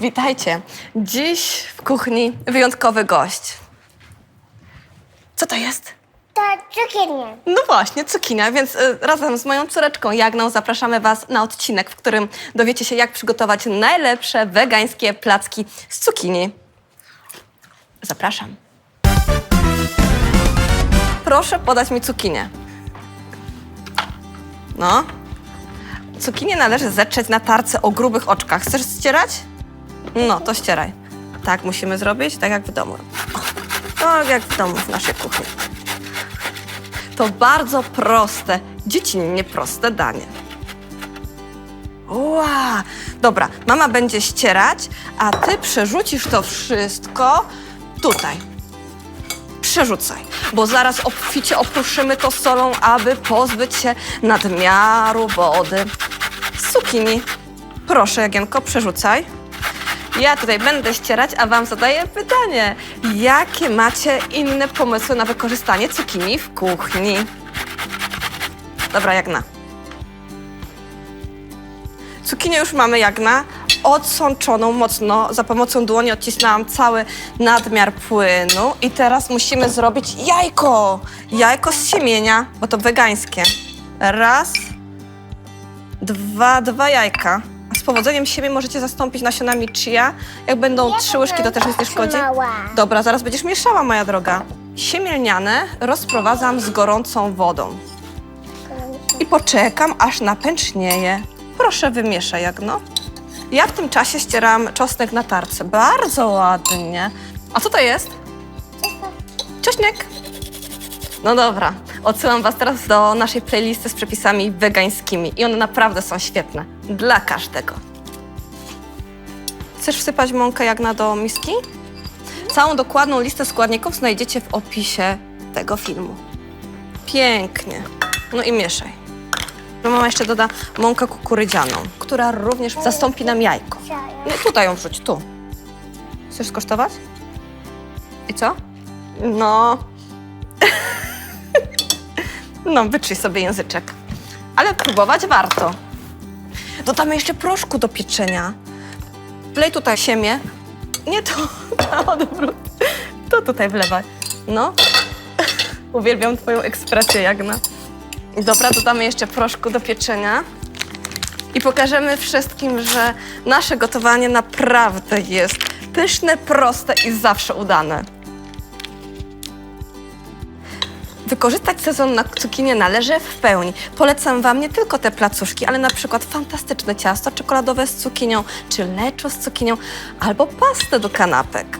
Witajcie. Dziś w kuchni wyjątkowy gość. Co to jest? To cukier No właśnie, cukinia, więc y, razem z moją córeczką Jagną zapraszamy Was na odcinek, w którym dowiecie się, jak przygotować najlepsze wegańskie placki z cukinii. Zapraszam. Proszę podać mi cukinię. No. Cukinię należy zetrzeć na tarce o grubych oczkach. Chcesz ścierać? No, to ścieraj. Tak musimy zrobić, tak jak w domu. Tak jak w domu, w naszej kuchni. To bardzo proste, dziecinnie proste danie. Ła! Dobra, mama będzie ścierać, a ty przerzucisz to wszystko tutaj. Przerzucaj, bo zaraz obficie opruszymy to solą, aby pozbyć się nadmiaru wody. Z cukinii. Proszę, Jagienko, przerzucaj. Ja tutaj będę ścierać, a wam zadaję pytanie. Jakie macie inne pomysły na wykorzystanie cukinii w kuchni? Dobra, Jagna. Cukinię już mamy, Jagna. Odsączoną mocno. Za pomocą dłoni odcisnęłam cały nadmiar płynu. I teraz musimy zrobić jajko. Jajko z siemienia, bo to wegańskie. Raz, dwa, dwa jajka. Z powodzeniem siebie możecie zastąpić nasionami chia. Jak będą trzy łyżki, to też nic nie szkodzi. Dobra, zaraz będziesz mieszała, moja droga. Siemię lniane rozprowadzam z gorącą wodą. I poczekam, aż napęcznieje. Proszę wymieszaj, Jagno. Ja w tym czasie ścieram czosnek na tarce. Bardzo ładnie. A co to jest? Ciośnek. No dobra, odsyłam Was teraz do naszej playlisty z przepisami wegańskimi i one naprawdę są świetne. Dla każdego. Chcesz wsypać mąkę Jagna do miski? Całą dokładną listę składników znajdziecie w opisie tego filmu. Pięknie. No i mieszaj. No mama jeszcze doda mąkę kukurydzianą, która również zastąpi nam jajko. No tutaj ją wrzuć, tu. Chcesz skosztować? I co? No. No, wytrzyj sobie języczek. Ale próbować warto. Dodamy jeszcze proszku do pieczenia. Wlej tutaj siemię. Nie to, na. To tutaj wlewaj. No. Uwielbiam twoją ekspresję, Jagna. Dobra, dodamy jeszcze proszku do pieczenia. I pokażemy wszystkim, że nasze gotowanie naprawdę jest pyszne, proste i zawsze udane. Wykorzystać sezon na cukinię należy w pełni. Polecam Wam nie tylko te placuszki, ale na przykład fantastyczne ciasto czekoladowe z cukinią, czy leczo z cukinią, albo pastę do kanapek.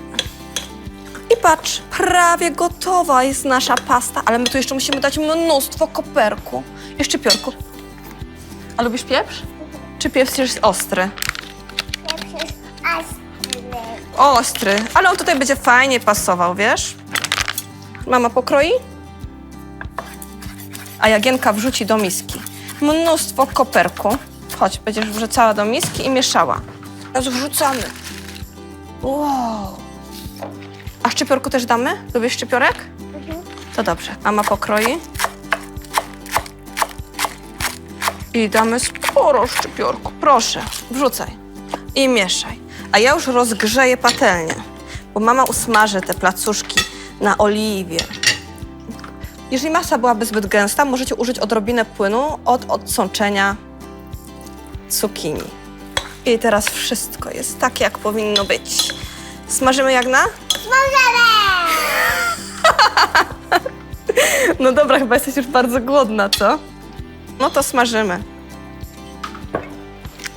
I patrz, prawie gotowa jest nasza pasta, ale my tu jeszcze musimy dać mnóstwo koperku i szczypiorku. A lubisz pieprz? Czy pieprz jest ostry? Pieprz jest ostry. Ostry, ale on tutaj będzie fajnie pasował, wiesz? Mama pokroi, a Jagienka wrzuci do miski. Mnóstwo koperku. Chodź, będziesz wrzucała do miski i mieszała. Teraz wrzucamy. Wow. A szczypiorku też damy? Lubisz szczypiorek? To dobrze. Mama pokroi. I damy sporo szczypiorku. Proszę, wrzucaj. I mieszaj. A ja już rozgrzeję patelnię, bo mama usmaży te placuszki na oliwie. Jeżeli masa byłaby zbyt gęsta, możecie użyć odrobinę płynu od odsączenia cukinii. I teraz wszystko jest tak, jak powinno być. Smażymy Jagna? No dobra, chyba jesteś już bardzo głodna, co? No to smażymy.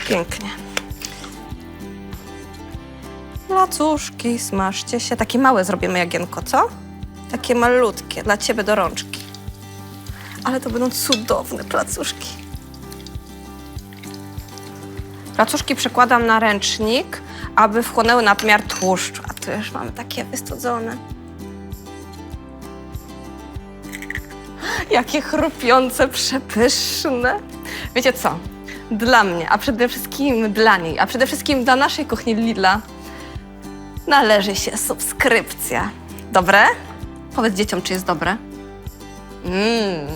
Pięknie. Placuszki, smażcie się. Takie małe zrobimy, Jagienko, co? Takie malutkie, dla ciebie do rączki. Ale to będą cudowne placuszki. Placuszki przekładam na ręcznik, aby wchłonęły nadmiar tłuszczu. A tu już mamy takie wystudzone. Jakie chrupiące, przepyszne. Wiecie co? Dla mnie, a przede wszystkim dla niej, a przede wszystkim dla naszej kuchni Lidla należy się subskrypcja. Dobre? Powiedz dzieciom, czy jest dobre. Mmm.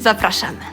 Zapraszamy.